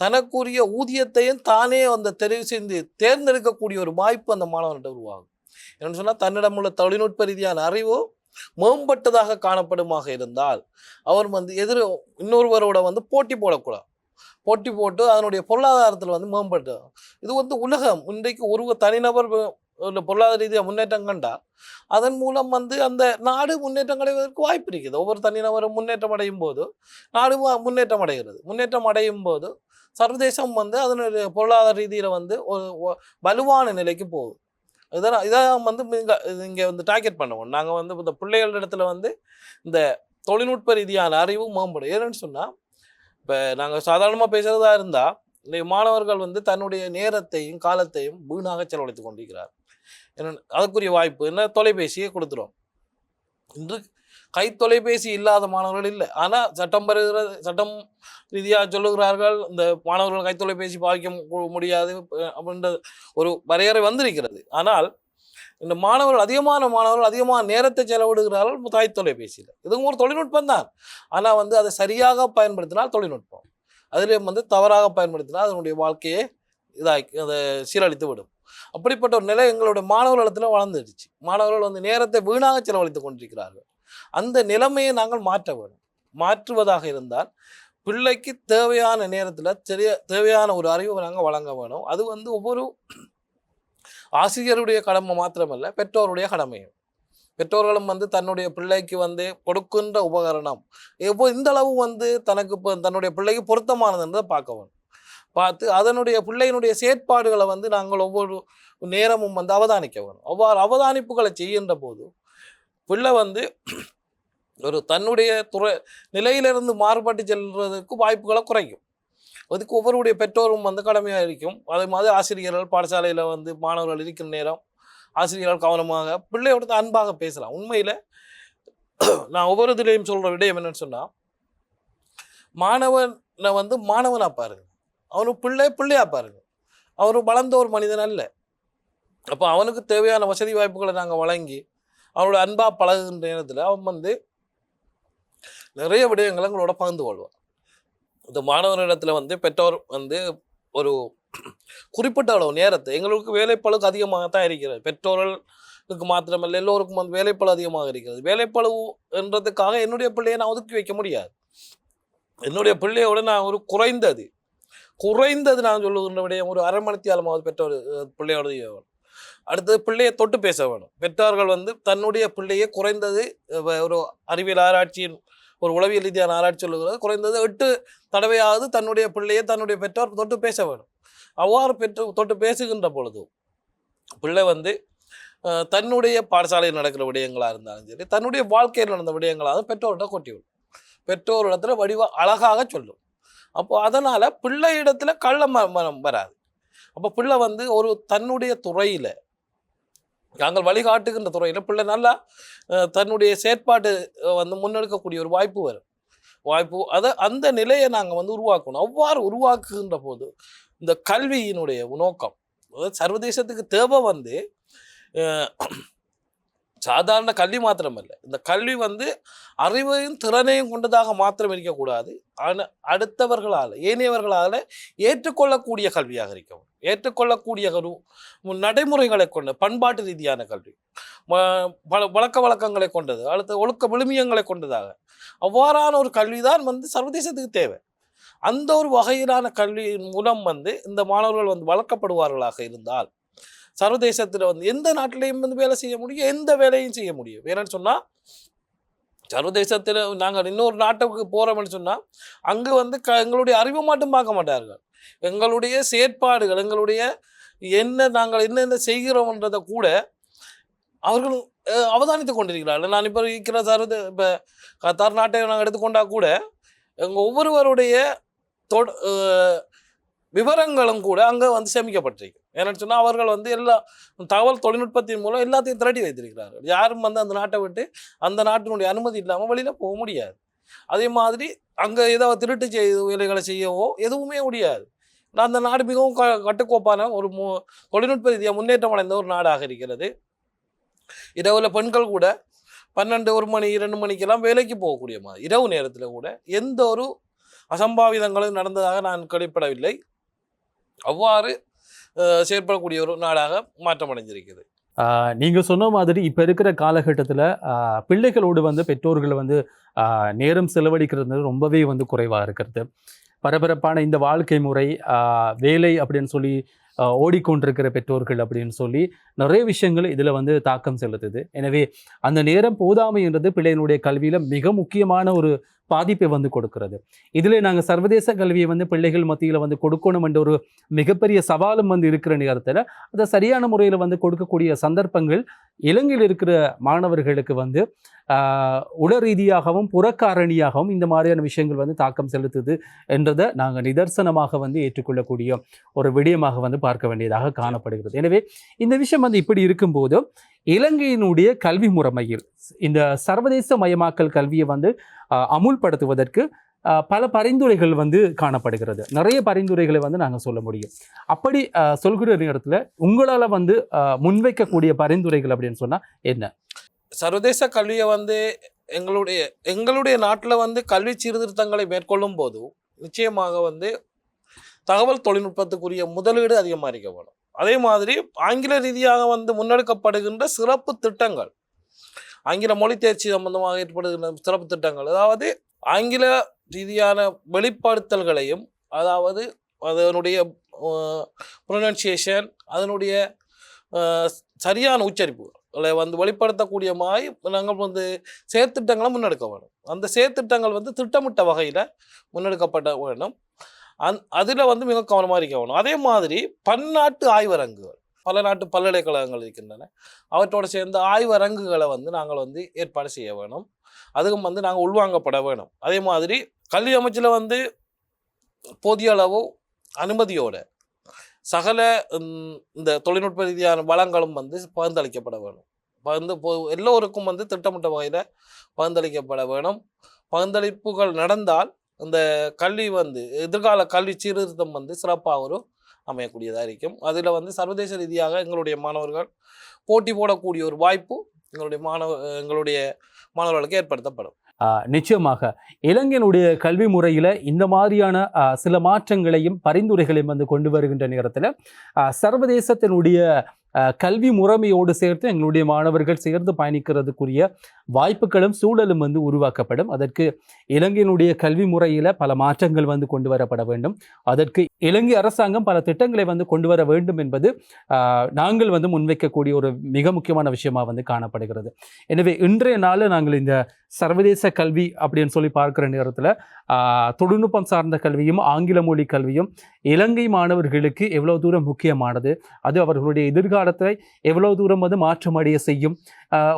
Speaker 2: தனக்குரிய ஊதியத்தையும் தானே அந்த தெரிவு செய்து தேர்ந்தெடுக்கக்கூடிய ஒரு வாய்ப்பு அந்த மாணவன்கிட்ட உருவாகும். என்னன்னு சொன்னால் தன்னிடம் உள்ள தொழில்நுட்ப ரீதியான அறிவோ மேம்பட்டதாக காணப்படுமாக இருந்தால் அவர் வந்து எதிர் இன்னொருவரோட வந்து போட்டி போடக்கூடாது. போட்டி போட்டு அதனுடைய பொருளாதாரத்தில் வந்து மேம்பட்டு இது வந்து உலகம். இன்றைக்கு ஒரு தனிநபர் ஒரு பொருளாதார ரீதியாக முன்னேற்றம் கண்டால் அதன் மூலம் வந்து அந்த நாடு முன்னேற்றம் அடைவதற்கு வாய்ப்பு இருக்குது. ஒவ்வொரு தனிநபரும் முன்னேற்றம் அடையும் போது நாடு முன்னேற்றம் அடைகிறது. முன்னேற்றம் அடையும் போது சர்வதேசம் வந்து அதனுடைய பொருளாதார ரீதியில் வந்து ஒரு வலுவான நிலைக்கு போகுது. இதெல்லாம் இதான் வந்து இங்கே இங்கே வந்து டார்கெட் பண்ணுவோம். நாங்கள் வந்து இந்த பிள்ளைகள் இடத்துல வந்து இந்த தொழில்நுட்ப ரீதியான அறிவு மேம்படும். ஏன்னு சொன்னால் இப்போ நாங்கள் சாதாரணமாக பேசுகிறதா இருந்தால் இன்றைய மாணவர்கள் வந்து தன்னுடைய நேரத்தையும் காலத்தையும் வீணாக செலவழித்து கொண்டிருக்கிறார் என்ன அதற்குரிய வாய்ப்பு என்ன? தொலைபேசியை கொடுத்துரும் இன்று கை தொலைபேசி இல்லாத மாணவர்கள் இல்லை. ஆனால் சட்டம் பெறுகிற சட்டம் ரீதியாக சொல்லுகிறார்கள் இந்த மாணவர்கள் கை தொலைபேசி பாதிக்க முடியாது அப்படின்ற ஒரு வரையறை வந்திருக்கிறது. ஆனால் இந்த மாணவர்கள் அதிகமான மாணவர்கள் அதிகமான நேரத்தை செலவிடுகிறார்கள் தாய் தொலைபேசியில். இதுவும் ஒரு தொழில்நுட்பம் தான். ஆனால் வந்து அதை சரியாக பயன்படுத்தினால் தொழில்நுட்பம். அதிலே வந்து தவறாக பயன்படுத்தினால் அதனுடைய வாழ்க்கையை இதாக்கி அதை சீரழித்து விடும் அப்படிப்பட்ட ஒரு நிலை எங்களுடைய மாணவர்களிடத்தில் வளர்ந்துடுச்சு. மாணவர்கள் வந்து நேரத்தை வீணாக செலவழித்து கொண்டிருக்கிறார்கள். அந்த நிலைமையை நாங்கள் மாற்ற வேண்டும். மாற்றுவதாக இருந்தால் பிள்ளைக்கு தேவையான நேரத்தில் தெரிய தேவையான ஒரு அறிவை நாங்கள் வழங்க வேணும். அது வந்து ஒவ்வொரு ஆசிரியருடைய கடமை மாத்திரமல்ல பெற்றோருடைய கடமையும். பெற்றோர்களும் வந்து தன்னுடைய பிள்ளைக்கு வந்து கொடுக்கின்ற உபகரணம். எப்போ இந்த அளவு வந்து தனக்கு இப்போ தன்னுடைய பிள்ளைக்கு பொருத்தமானதுன்றதை பார்க்க வேணும். பார்த்து அதனுடைய பிள்ளையினுடைய செயற்பாடுகளை வந்து நாங்கள் ஒவ்வொரு நேரமும் வந்து அவதானிக்க வேணும் அவ்வாறு அவதானிப்புகளை செய்கின்ற போது பிள்ளை வந்து ஒரு தன்னுடைய துறை நிலையிலிருந்து மாறுபட்டு செல்வதற்கு வாய்ப்புகளை குறைக்கும். அதுக்கு ஒவ்வொருடைய பெற்றோரும் வந்து கடமையாக இருக்கும். அதே மாதிரி ஆசிரியர்கள் பாடசாலையில் வந்து மாணவர்கள் இருக்கிற நேரம் ஆசிரியர்கள் கவனமாக பிள்ளையோட அன்பாக பேசலாம். உண்மையில் நான் ஒவ்வொரு இதுலேயும் சொல்கிற விடயம் என்னன்னு சொன்னால் மாணவனை வந்து மாணவனாக பாருங்க. அவனுக்கு பிள்ளை பிள்ளையாக பாருங்க. அவர் வளர்ந்த ஒரு மனிதன் அல்ல. அப்போ அவனுக்கு தேவையான வசதி வாய்ப்புகளை நாங்கள் வழங்கி அவனோட அன்பாக பழகுகின்ற நேரத்தில் அவன் வந்து நிறைய விடயங்களை எங்களோட பகிர்ந்து கொள்வான். இந்த மாணவர்களிடத்தில் வந்து பெற்றோர் வந்து ஒரு குறிப்பிட்ட அளவு நேரத்தை எங்களுக்கு வேலைப்பளவுக்கு அதிகமாக தான் இருக்கிறது. பெற்றோர்களுக்கு மாத்திரமல்ல எல்லோருக்கும் வந்து வேலைப்பளு அதிகமாக இருக்கிறது. வேலைப்பளவு என்றதுக்காக என்னுடைய பிள்ளையை நான் ஒதுக்கி வைக்க முடியாது. என்னுடைய பிள்ளையோட நான் ஒரு குறைந்தது. குறைந்தது நான் சொல்லுகின்ற விடயம் ஒரு அரை மணித்தியாலமாவது பெற்றோர் பிள்ளையோடது வேணும். அடுத்தது பிள்ளையை தொட்டு பேச வேணும். பெற்றோர்கள் வந்து தன்னுடைய பிள்ளையை குறைந்தது ஒரு அறிவியல் ஆராய்ச்சியின் ஒரு உளவியல் ரீதியான ஆராய்ச்சி சொல்லுகிறது குறைந்தது எட்டு தடவையாவது தன்னுடைய பிள்ளையை தன்னுடைய பெற்றோர் தொட்டு பேச வேணும். அவ்வாறு பெற்று தொட்டு பேசுகின்ற பொழுது பிள்ளை வந்து தன்னுடைய பாடசாலையில் நடக்கிற விடயங்களாக இருந்தாலும் சரி தன்னுடைய வாழ்க்கையில் நடந்த விடயங்களாக பெற்றோர்கிட்ட கொட்டி விடும் பெற்றோரிடத்துல வடிவ அழகாக சொல்லும். அப்போ அதனால் பிள்ளை இடத்துல கள்ள மனம் வராது. அப்போ பிள்ளை வந்து ஒரு தன்னுடைய துறையில் நாங்கள் வழிகாட்டுகின்ற துறையில் பிள்ளை நல்லா தன்னுடைய செயற்பாடு வந்து முன்னெடுக்கக்கூடிய ஒரு வாய்ப்பு வரும். வாய்ப்பு அதை அந்த நிலையை நாங்கள் வந்து உருவாக்கணும். அவ்வாறு உருவாக்குகின்ற போது இந்த கல்வியினுடைய நோக்கம் அதாவது சர்வதேசத்துக்கு தேவை வந்து சாதாரண கல்வி மாத்திரமல்ல. இந்த கல்வி வந்து அறிவையும் திறனையும் கொண்டதாக மாத்திரம் இருக்கக்கூடாது. ஆனால் அடுத்தவர்களால் ஏனையவர்களால் ஏற்றுக்கொள்ளக்கூடிய கல்வியாக இருக்கவும் ஏற்றுக்கொள்ளக்கூடிய ஒரு நடைமுறைகளை கொண்ட பண்பாட்டு ரீதியான கல்வி. ம- பல வழக்க வழக்கங்களை கொண்டது அடுத்த ஒழுக்க விழுமியங்களை கொண்டதாக. அவ்வாறான ஒரு கல்வி தான் வந்து சர்வதேசத்துக்கு தேவை. அந்த ஒரு வகையிலான கல்வியின் மூலம் வந்து இந்த மாணவர்கள் வந்து வளர்க்கப்படுவார்களாக இருந்தால் சர்வதேசத்தில் வந்து எந்த நாட்டிலையும் வந்து வேலை செய்ய முடியும் எந்த வேலையும் செய்ய முடியும். ஏன்னு சொன்னால் சர்வதேசத்தில் நாங்கள் இன்னொரு நாட்டுக்கு போகிறோம்னு சொன்னால் அங்கே வந்து க எங்களுடைய அறிவு மட்டும் பார்க்க மாட்டார்கள். எங்களுடைய செயற்பாடுகள் எங்களுடைய என்ன நாங்கள் என்னென்ன செய்கிறோம்ன்றதை கூட அவர்கள் அவதானித்து கொண்டிருக்கிறார்கள். நான் இப்போ இருக்கிற சர்வதே இப்போ கத்தார் நாட்டை நாங்கள் எடுத்துக்கொண்டால் கூட எங்கள் ஒவ்வொருவருடைய தொட விவரங்களும் கூட அங்கே வந்து சேமிக்கப்பட்டிருக்கு. ஏன்னு சொன்னால் அவர்கள் வந்து எல்லா தகவல் தொழில்நுட்பத்தின் மூலம் எல்லாத்தையும் திரட்டி வைத்திருக்கிறார்கள். யாரும் வந்து அந்த நாட்டை விட்டு அந்த நாட்டினுடைய அனுமதி இல்லாமல் வெளியில் போக முடியாது. அதே மாதிரி அங்கே ஏதாவது திருட்டு செய்ய வேலைகளை செய்யவோ எதுவுமே முடியாது. நான் அந்த நாடு மிகவும் க கட்டுக்கோப்பான ஒரு மு தொழில்நுட்ப ரீதியாக முன்னேற்றம் அடைந்த ஒரு நாடாக இருக்கிறது. இரவில் பெண்கள் கூட பன்னெண்டு ஒரு மணி இரண்டு மணிக்கெல்லாம் வேலைக்கு போகக்கூடிய மாதிரி இரவு நேரத்தில் கூட எந்த ஒரு அசம்பாவிதங்களும் நடந்ததாக நான் கழிப்படவில்லை அவ்வாறு செயற்படக்கூடிய ஒரு நாடாக மாற்றம் அடைஞ்சிருக்குது
Speaker 1: ஆஹ் நீங்க சொன்ன மாதிரி இப்போ இருக்கிற காலகட்டத்துல பிள்ளைகளோடு வந்து பெற்றோர்கள் வந்து ஆஹ் நேரம் செலவழிக்கிறது ரொம்பவே வந்து குறைவா இருக்கிறது. பரபரப்பான இந்த வாழ்க்கை முறை ஆஹ் வேலை அப்படின்னு சொல்லி ஆஹ் ஓடிக்கொண்டிருக்கிற பெற்றோர்கள் அப்படின்னு சொல்லி நிறைய விஷயங்கள் இதுல வந்து தாக்கம் செலுத்துது. எனவே அந்த நேரம் போதாமைன்றது பிள்ளையினுடைய கல்வியில் மிக முக்கியமான ஒரு பாதிப்பை வந்து கொடுக்கிறது. இதில் நாங்கள் சர்வதேச கல்வியை வந்து பிள்ளைகள் மத்தியில் வந்து கொடுக்கணும் என்ற ஒரு மிகப்பெரிய சவாலும் வந்து இருக்கிற நேரத்தில் அதை சரியான முறையில் வந்து கொடுக்கக்கூடிய சந்தர்ப்பங்கள் இலங்கையில் இருக்கிற மாணவர்களுக்கு வந்து உடல் உள ரீதியாகவும் புறக்காரணியாகவும் இந்த மாதிரியான விஷயங்கள் வந்து தாக்கம் செலுத்துது என்றதை நாங்கள் நிதர்சனமாக வந்து ஏற்றுக்கொள்ளக்கூடிய ஒரு விடயமாக வந்து பார்க்க வேண்டியதாக காணப்படுகிறது. எனவே இந்த விஷயம் வந்து இப்படி இருக்கும்போது இலங்கையினுடைய கல்வி முறைமையில் இந்த சர்வதேச மயமாக்கல் கல்வியை வந்து அமுல்படுத்துவதற்கு பல பரிந்துரைகள் வந்து காணப்படுகிறது. நிறைய பரிந்துரைகளை வந்து நாங்கள் சொல்ல முடியும். அப்படி சொல்கிற நேரத்தில் உங்களால் வந்து முன்வைக்கக்கூடிய பரிந்துரைகள் அப்படின்னு சொன்னால் என்ன?
Speaker 2: சர்வதேச கல்வியை வந்து எங்களுடைய எங்களுடைய நாட்டில் வந்து கல்வி சீர்திருத்தங்களை மேற்கொள்ளும் போது நிச்சயமாக வந்து தகவல் தொழில்நுட்பத்துக்குரிய முதலீடு அதிகமாக இருக்க வேணும் அதே மாதிரி ஆங்கில ரீதியாக வந்து முன்னெடுக்கப்படுகின்ற சிறப்பு திட்டங்கள் ஆங்கில மொழி தேர்ச்சி சம்பந்தமாக ஏற்படுகின்ற சிறப்பு திட்டங்கள். அதாவது ஆங்கில ரீதியான வெளிப்படுத்தல்களையும் அதாவது அதனுடைய ப்ரொனன்சியேஷன் அதனுடைய சரியான உச்சரிப்பு வந்து வெளிப்படுத்தக்கூடிய மாதிரி நாங்கள் வந்து செயற்திட்டங்களை முன்னெடுக்க வேணும் அந்த செயற்திட்டங்கள் வந்து திட்டமிட்ட வகையில் முன்னெடுக்கப்பட வேண்டும். அந் அதில் வந்து மிக கவனமாக இருக்க வேணும் அதே மாதிரி பன்னாட்டு ஆய்வரங்குகள். பல நாட்டு பல்கலைக்கழகங்கள் இருக்கின்றன. அவற்றோடு சேர்ந்த ஆய்வரங்குகளை வந்து நாங்கள் வந்து ஏற்பாடு செய்ய வேணும். அதுவும் வந்து நாங்கள் உள்வாங்கப்பட வேணும். அதே மாதிரி கல்வி அமைச்சில் வந்து போதிய அளவு அனுமதியோட சகல இந்த தொழில்நுட்ப ரீதியான வளங்களும் வந்து பகிர்ந்தளிக்கப்பட வேணும். பகிர்ந்து போ எல்லோருக்கும் வந்து திட்டமிட்ட வகையில் பகிர்ந்தளிக்கப்பட வேணும். பகிர்ந்தளிப்புகள் நடந்தால் இந்த கல்வி வந்து எதிர்கால கல்வி சீர்திருத்தம் வந்து சிறப்பாக ஒரு அமையக்கூடியதாக இருக்கும் அதில் வந்து சர்வதேச ரீதியாக எங்களுடைய மாணவர்கள் போட்டி போடக்கூடிய ஒரு வாய்ப்பு எங்களுடைய மாணவ எங்களுடைய மாணவர்களுக்கு ஏற்படுத்தப்படும்.
Speaker 1: நிச்சயமாக. இலங்கையினுடைய கல்வி முறையில் இந்த மாதிரியான சில மாற்றங்களையும் பரிந்துரைகளையும் வந்து கொண்டு வருகின்ற நேரத்தில் சர்வதேசத்தினுடைய கல்வி முறைமையோடு சேர்த்து எங்களுடைய மாணவர்கள் சேர்ந்து பயணிக்கிறதுக்குரிய வாய்ப்புகளும் சூழலும் வந்து உருவாக்கப்படும். அதற்கு இலங்கையினுடைய கல்வி முறையில் பல மாற்றங்கள் வந்து கொண்டு வரப்பட வேண்டும். அதற்கு இலங்கை அரசாங்கம் பல திட்டங்களை வந்து கொண்டு வர வேண்டும் என்பது நாங்கள் வந்து முன்வைக்கக்கூடிய ஒரு மிக முக்கியமான விஷயமாக வந்து காணப்படுகிறது. எனவே இன்றைய நாள் நாங்கள் இந்த சர்வதேச கல்வி அப்படின்னு சொல்லி பார்க்குற நேரத்தில் தொழில்நுட்பம் சார்ந்த கல்வியும் ஆங்கில மொழி கல்வியும் இலங்கை மாணவர்களுக்கு எவ்வளோ தூரம் முக்கியமானது? அது அவர்களுடைய எதிர்காலத்தை எவ்வளோ தூரம் வந்து மாற்றமடைய செய்யும்?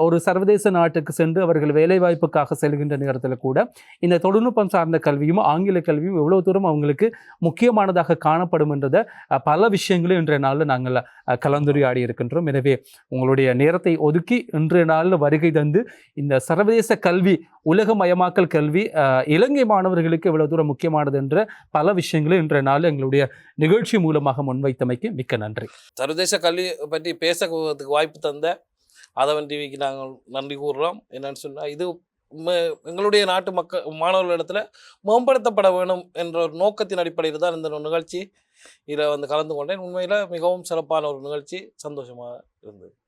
Speaker 1: ஒரு சர்வதேச நாட்டுக்கு சென்று அவர்கள் வேலைவாய்ப்புக்காக செல்கின்ற நேரத்தில் கூட இந்த தொழில்நுட்பம் சார்ந்த கல்வியும் ஆங்கில கல்வியும் எவ்வளோ தூரம் அவங்களுக்கு முக்கியமானதாக காணப்படும் என்றதை பல விஷயங்களும் இன்றைய நாளில் நாங்கள் கலந்துரையாடி இருக்கின்றோம். எனவே உங்களுடைய நேரத்தை ஒதுக்கி இன்றைய நாளில் வருகை தந்து இந்த சர்வதேச கல்வி உலகமயமாக்கல் கல்வி இலங்கை மாணவர்களுக்கு எவ்வளோ தூரம் முக்கியமானது என்ற பல விஷயங்களை இன்றைய நாள் எங்களுடைய நிகழ்ச்சி மூலமாக முன்வைத்தமைக்கு மிக்க நன்றி.
Speaker 2: சர்வதேச கல்வி பற்றி பேச வாய்ப்பு தந்த ஆதவன் டிவிக்கு நாங்கள் நன்றி கூறுறோம். என்னன்னு சொன்னால் இது எங்களுடைய நாட்டு மக்கள் மாணவர்களிடத்தில் மேம்படுத்தப்பட வேணும் என்ற ஒரு நோக்கத்தின் அடிப்படையில் தான் இந்த நிகழ்ச்சி இதில் வந்து கலந்து கொண்டேன். உண்மையில் மிகவும் சிறப்பான ஒரு நிகழ்ச்சி. சந்தோஷமாக இருந்தது.